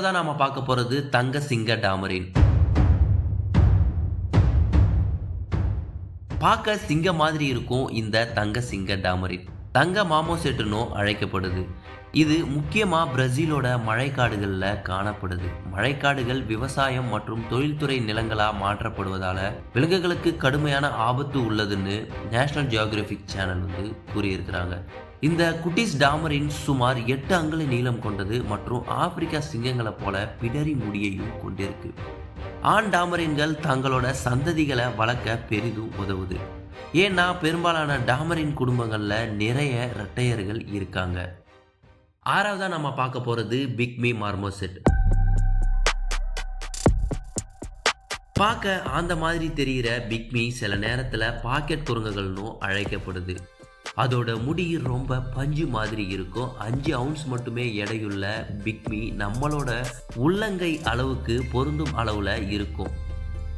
தான் நாம பார்க்க போறது தங்க சிங்க டாமரின். பார்க்க சிங்க மாதிரி இருக்கும் இந்த தங்க சிங்க டாமரின். தங்க மாமோசெட்டுனும் அழைக்கப்படுது. இது முக்கியமாக பிரேசிலோட மழைக்காடுகளில் காணப்படுது. மழைக்காடுகள் விவசாயம் மற்றும் தொழில்துறை நிலங்களாக மாற்றப்படுவதால் விலங்குகளுக்கு கடுமையான ஆபத்து உள்ளதுன்னு நேஷனல் ஜியோகிராஃபிக் சேனல் வந்து கூறியிருக்கிறாங்க. இந்த குட்டிஸ் டாமரின் சுமார் எட்டு அங்குல நீளம் கொண்டது மற்றும் ஆப்பிரிக்கா சிங்கங்களைப் போல பிடரி முடியையும் கொண்டிருக்கு. ஆண் டாமரின்கள் தங்களோட சந்ததிகளை வளர்க்க பெரிதும் உதவுது. ஏன்னா பெரும்பாலான டாமரின் குடும்பங்களில் நிறைய இரட்டையர்கள் இருக்காங்க. ஆறாவதா நம்ம பார்க்க போகிறது பிக்மி மார்மோசெட். பார்க்க அந்த மாதிரி தெரிகிற பிக்மி சில நேரத்தில் பாக்கெட் குரங்குகள்னும் அழைக்கப்படுது. அதோட முடி ரொம்ப பஞ்சு மாதிரி இருக்கும். அஞ்சு அவுன்ஸ் மட்டுமே எடையுள்ள பிக்மி நம்மளோட உள்ளங்கை அளவுக்கு பொருந்தும் அளவில் இருக்கும்.